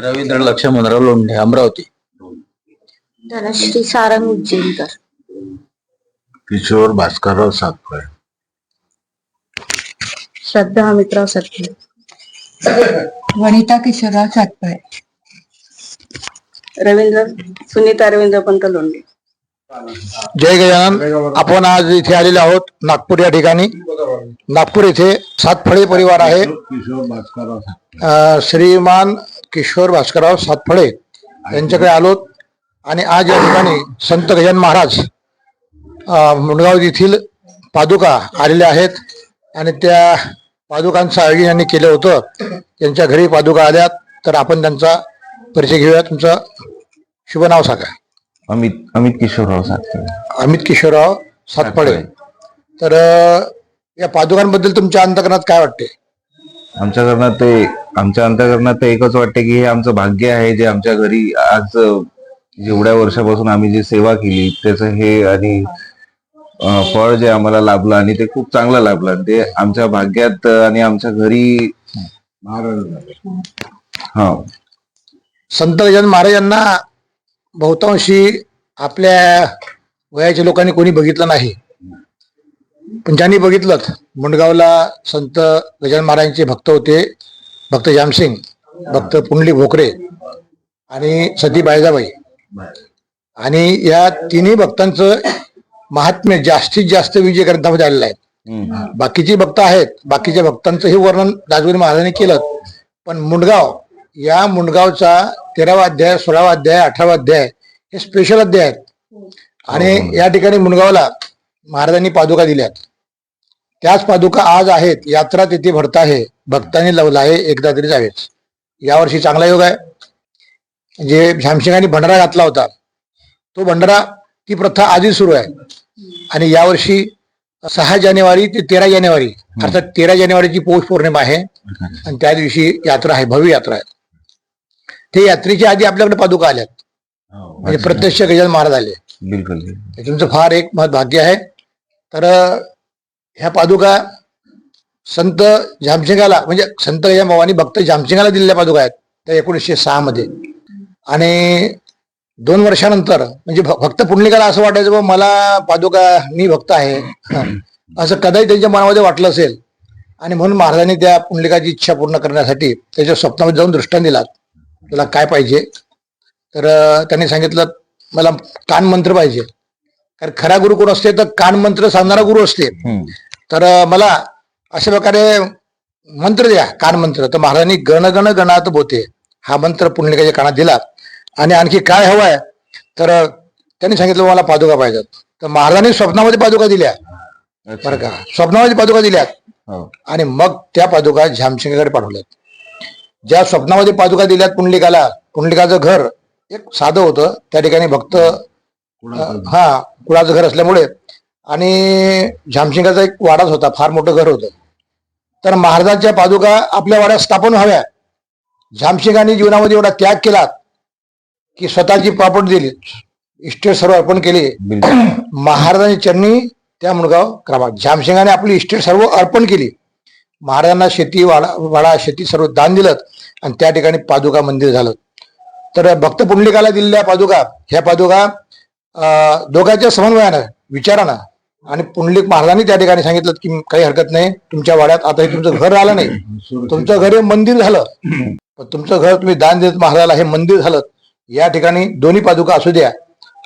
रवींद्र लक्ष्मणराव लोंढे अमरावती. धनश्री सारंग उज्जैनकर. किशोर भास्करराव सातपुळे श्रद्धा अमितराव सत्य वनिता किशोरराव सातपुळे रवींद्र सुनीता रवींद्र पंत लोंढे. जय गजानन. आपण आज इथे आलेले आहोत नागपूर या ठिकाणी. नागपूर येथे सातफळे परिवार आहे. किशोर भास्करराव सातपुळे अं, श्रीमान किशोर भास्करराव सातफळे यांच्याकडे आलोत आणि आज या ठिकाणी संत गजानन महाराज मुंडगाव येथील पादुका आलेल्या आहेत आणि त्या पादुकांचं आयोजन यांनी केलं होतं. त्यांच्या घरी पादुका आल्यात तर आपण त्यांचा परिचय घेऊया. तुमचं शुभ नाव सांगा. अमित अमित किशोरराव सातपुळे अमित किशोरराव सातफळे. तर या पादुकांबद्दल तुमच्या अंतकरणात काय वाटते आमच्याकडनं ते आमच्या अंतकरणात ते एकच वाटते की हे आमचं भाग्य आहे जे आमच्या घरी आज जेवढ्या वर्षापासून आम्ही जी सेवा केली त्याचं हे आणि फळ जे आम्हाला लाभलं आणि ते खूप चांगलं लाभलं. आणि ते आमच्या भाग्यात आणि आमच्या घरी हा. संत गजानन महाराज यांना बहुतांशी आपल्या वयाच्या लोकांनी कोणी बघितलं नाही. ज्यांनी बघितलं मुंडगावला संत गजानन महाराजांचे भक्त होते भक्त जामसिंग भक्त पुंडली भोकरे आणि सती बायजाबाई आणि या तिन्ही भक्तांचं महात्म्य जास्तीत जास्त विजय ग्रंथामध्ये आलेलं आहे. बाकीचे भक्त आहेत बाकीच्या भक्तांचं हे वर्णन राजगुरू महाराजांनी केलं पण मुंडगाव या मुंडगावचा तेरावा अध्याय सोळावा अध्याय अठरावा अध्याय हे स्पेशल अध्याय आहेत. आणि या ठिकाणी मुंडगावला महाराजांनी पादुका दिल्यात. त्याच पादुका आज आहेत. यात्रा तिथे भरत आहे. भक्तांनी लावला आहे. एकदा तरी जावेच यावर्षी चांगला योग आहे. जे झामसिंगांनी भंडारा घातला होता. तो भंडारा ती प्रथा आधी सुरू आहे. आणि यावर्षी सहा जानेवारी ते तेरा जानेवारी अर्थात तेरा जानेवारीची पौष पौर्णिमा आहे. आणि त्या दिवशी यात्रा आहे. भव्य यात्रा आहे. ते यात्रेच्या आधी आपल्याकडे पादुका आल्यात. म्हणजे प्रत्यक्ष गजानन महाराज आले. बिलकुल. हे तुमचं फार एक महत् भाग्य आहे. तर ह्या पादुका संत झामसिंगाला म्हणजे संत गजानन बाबांनी भक्त झामसिंगाला दिलेल्या पादुका आहेत त्या एकोणीसशे सहा मध्ये. आणि दोन वर्षानंतर म्हणजे भक्त पुंडलिकाला असं वाटायचं बा मला पादुका मी भक्त आहे. असं कदाचित त्यांच्या मनामध्ये वाटलं असेल. आणि म्हणून महाराजांनी त्या पुंडलिकाची इच्छा पूर्ण करण्यासाठी त्याच्या स्वप्नामध्ये जाऊन दृष्टांत दिला तुला काय पाहिजे? तर त्यांनी सांगितलं मला कान मंत्र पाहिजे. कारण खरा गुरु कोण असते तर कान मंत्र सांगणारा गुरु असते. तर मला अशा प्रकारे मंत्र द्या कान मंत्र. तर महाराजांनी गण गण गणात बोते. हा मंत्र पुंडलिकाच्या कानात दिला. आणि आणखी काय हवंय? तर त्यांनी सांगितलं मला पादुका पाहिजेत. तर महाराजांनी स्वप्नामध्ये पादुका दिल्या. बरं का? स्वप्नामध्ये पादुका दिल्यात हो. आणि मग त्या पादुका झामसिंगाकडे पाठवल्यात. ज्या स्वप्नामध्ये पादुका दिल्यात पुंडलिकाला पुंडलिकाचं घर एक साधं होतं. त्या ठिकाणी भक्त हा कुळाचं घर असल्यामुळे. आणि झामसिंगाचा एक वाडाच होता फार मोठं घर होतं. तर महाराजांच्या पादुका आपल्या वाड्यात स्थापन व्हाव्या. झामसिंगांनी जीवनामध्ये एवढा त्याग केला की स्वतःची प्रॉपर्टी दिली इस्टेट सर्व अर्पण केली. महाराजांनी चरणी त्या मुळगाव क्रमांक झामसिंगाने आपली इस्टेट सर्व अर्पण केली. महाराजांना शेती वाडा वाडा शेती सर्व दान दिलं आणि त्या ठिकाणी पादुका मंदिर झालं. तर भक्त पुंडलिकाला दिलेल्या पादुका ह्या पादुका दोघांच्या समन्वयानं विचारानं आणि पुंडलिक महाराजांनी त्या ठिकाणी सांगितलं की काही हरकत नाही तुमच्या वाड्यात आता हे तुमचं घर आलं नाही. तुमचं घर हे मंदिर झालं. पण तुमचं घर तुम्ही दान देत महाराजाला हे मंदिर झालं. या ठिकाणी दोन्ही पादुका असू द्या.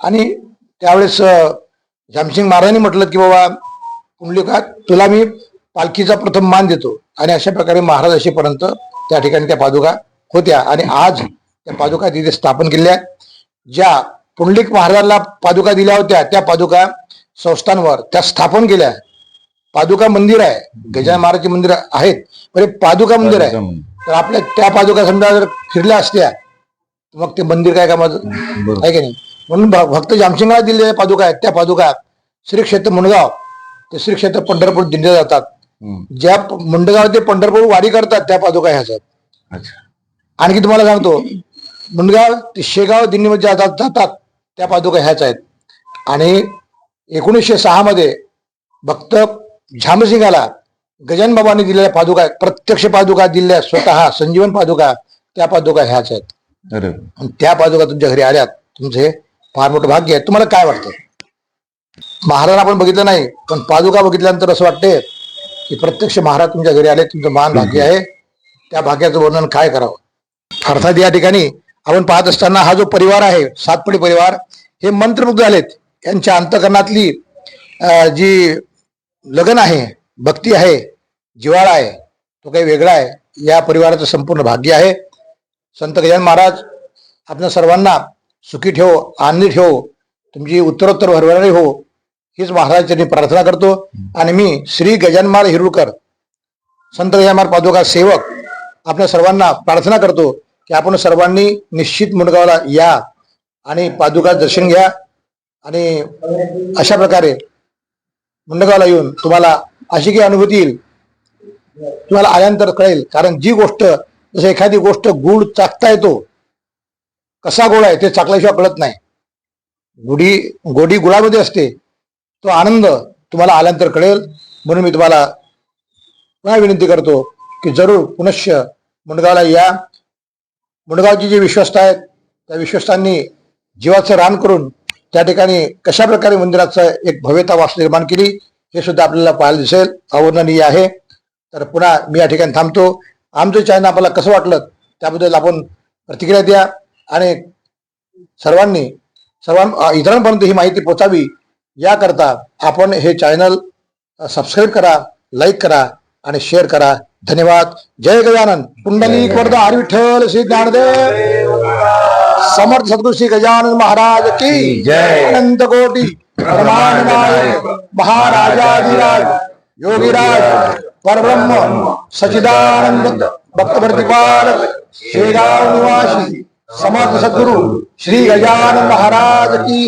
आणि त्यावेळेस श्यामसिंग महाराजांनी म्हटलं की बाबा पुंडलिका तुला मी पालखीचा प्रथम मान देतो. आणि अशा प्रकारे महाराज असेपर्यंत त्या ठिकाणी त्या पादुका होत्या. आणि आज त्या पादुका तिथे स्थापन केल्या. ज्या पुंडलिक महाराजांना पादुका दिल्या होत्या. त्या पादुका संस्थांवर त्या स्थापन केल्या. पादुका मंदिर आहे. गजानन महाराजचे मंदिर आहेत. पण हे पादुका मंदिर आहे. तर आपल्या त्या पादुका समजा जर फिरल्या असत्या मग ते मंदिर काय कामाचं. आहे की नाही? म्हणून भक्त जामसिंगाला दिलेल्या पादुका आहेत त्या पादुका श्री क्षेत्र मुंडगाव ते श्री क्षेत्र पंढरपूर दिंड्या जातात. ज्या मुंडगाव ते पंढरपूर वारी करतात त्या पादुका आहेत अच्छा. आणखी तुम्हाला सांगतो. मुंडगाव ते शेगाव दिंडीमध्ये जातात जातात. त्या पादुका ह्याच आहेत. आणि एकोणीसशे सहा मध्ये भक्त झामसिंगाला गजानन बाबांनी दिलेल्या पादुका प्रत्यक्ष पादुका दिलेल्या स्वतः संजीवन पादुका त्या पादुका ह्याच आहेत. त्या पादुका तुमच्या घरी आल्यात. तुमचं फार मोठं भाग्य आहे. तुम्हाला काय वाटतं? महाराज आपण बघितलं नाही पण पादुका बघितल्यानंतर असं वाटते की प्रत्यक्ष महाराज तुमच्या घरी आले तुमचं महान भाग्य आहे. त्या भाग्याचं वर्णन काय करावं? अर्थात या ठिकाणी आपण पाहत असताना हा जो परिवार आहे सातपडी परिवार हे मंत्रमुग्ध झालेत. यांच्या अंतकरणातली जी लगन आहे भक्ती आहे जिवाळा आहे तो काही वेगळा आहे या परिवाराचं संपूर्ण भाग्य आहे. संत गजानन महाराज आपल्या सर्वांना सुखी ठेव आनंदी ठेव तुमची उत्तरोत्तर भरभरारी हो हीच महाराजांनी प्रार्थना करतो. आणि मी श्री गजानमार हिरुळकर संत गजानमार पादुका सेवक आपल्या सर्वांना प्रार्थना करतो. की आपण सर्वांनी निश्चित मुंडगावला या आणि पादुका दर्शन घ्या. आणि अशा प्रकारे मुंडगावला येऊन तुम्हाला अशी काही अनुभूती येईल. तुम्हाला आल्यानंतर कळेल. कारण जी गोष्ट जसं एखादी गोष्ट गुळ चाकता येतो कसा गोड आहे ते चाकल्याशिवाय कळत नाही. गुढी गोडी गुळामध्ये असते. तो आनंद तुम्हाला आल्यानंतर कळेल. म्हणून मी तुम्हाला पुन्हा विनंती करतो की जरूर पुनश्च मुंडगावला या. मुंडगावची जी विश्वस्त आहेत त्या विश्वस्तांनी जीवाचं रान करून त्या ठिकाणी कशा प्रकारे मंदिराचं एक भव्यता वास्तू निर्माण केली हे सुद्धा आपल्याला पाहायला दिसेल. अवर्णनीय आहे. तर पुन्हा मी या ठिकाणी थांबतो. आमचं चॅनल आपल्याला कसं वाटलं त्याबद्दल आपण प्रतिक्रिया द्या. आणि सर्वांनी सर्वां इतरांपर्यंत ही माहिती पोचावी. याकरता आपण हे चॅनल सबस्क्राईब करा लाईक करा आणि शेअर करा. धन्यवाद. जय गजानन. पुंडलिक वर्ध हरी विठ्ठल श्री ज्ञानदेव. समर्थ सद्गुरु श्री गजानन महाराज की जय. अनंत कोटी महाराजाधिराज योगीराज परब्रह्म सचिदानंद भक्तप्रतिपालक शेगाव निवासी समर्थ सद्गुरु श्री गजानन महाराज की